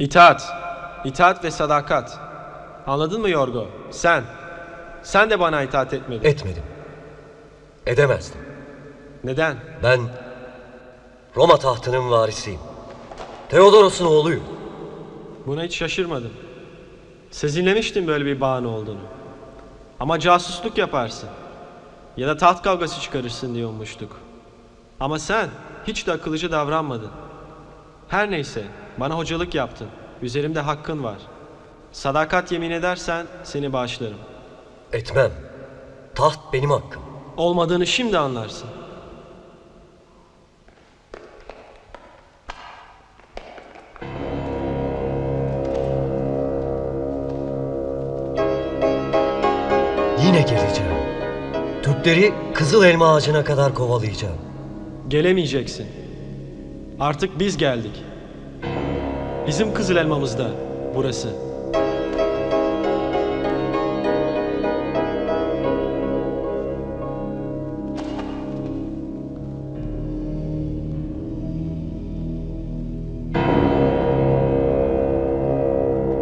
İtaat. İtaat ve sadakat. Anladın mı Yorgo? Sen. Sen de bana itaat etmedin. Etmedim. Edemezdim. Neden? Ben Roma tahtının varisiyim. Theodoros'un oğluyum. Buna hiç şaşırmadım. Sezinlemiştim böyle bir bağın olduğunu. Ama casusluk yaparsın. Ya da taht kavgası çıkarırsın diye ummuştuk. Ama sen hiç de akıllıca davranmadın. Her neyse bana hocalık yaptın. Üzerimde hakkın var. Sadakat yemin edersen seni bağışlarım. Etmem. Taht benim hakkım. Olmadığını şimdi anlarsın. Yine geleceğim. Türkleri Kızıl Elma ağacına kadar kovalayacağım. Gelemeyeceksin. Artık biz geldik. Bizim kızıl elmamızda burası.